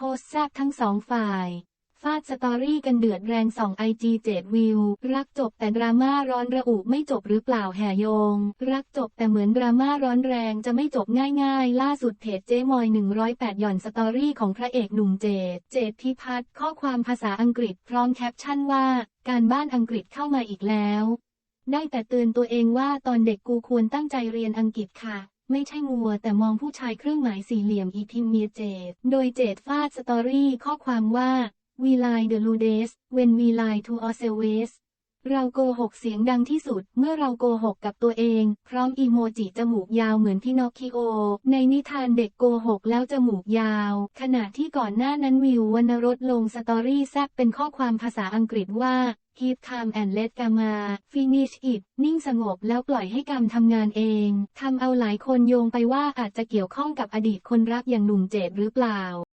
โพสแซบทั้งสองฝ่าย ฟาดสตอรี่กันเดือดแรงสองไอจีเจ็ดวิว รักจบแต่ดราม่าร้อนระอุไม่จบหรือเปล่าแห่โยง รักจบแต่เหมือนดราม่าร้อนแรงจะไม่จบง่ายๆ ล่าสุดเพจเจ๊มอย 108 หย่อนสตอรี่ของพระเอกหนุ่มเจดเจดพิพัฒน์ข้อความภาษาอังกฤษพร้อมแคปชั่นว่า การบ้านอังกฤษเข้ามาอีกแล้ว ได้แต่เตือนตัวเองว่าตอนเด็กกูควรตั้งใจเรียนอังกฤษค่ะ ไม่ใช่มัวแต่มองผู้ชายเครื่องหมายสี่เหลี่ยมอีพิมเมียเจด โดยเจดฟาดสตอรี่ข้อความว่า we lie the rudest when we lie to ourselves เราโกหกเสียงดังที่สุดเมื่อเราโกหกกับตัวเอง พร้อมอีโมจิจมูกยาวเหมือนพี่นอคคิโอ ในนิทานเด็กโกหกแล้วจมูกยาว ขณะที่ก่อนหน้านั้นวิววรรณรสลงสตอรี่แซบเป็นข้อความภาษาอังกฤษว่า keep calm and let gamma finish it นิ่งสงบแล้วปล่อยให้กรรมทำงานเอง ทำเอาหลายคนโยงไปว่าอาจจะเกี่ยวข้องกับอดีตคนรักอย่างหนุ่มเจดหรือเปล่า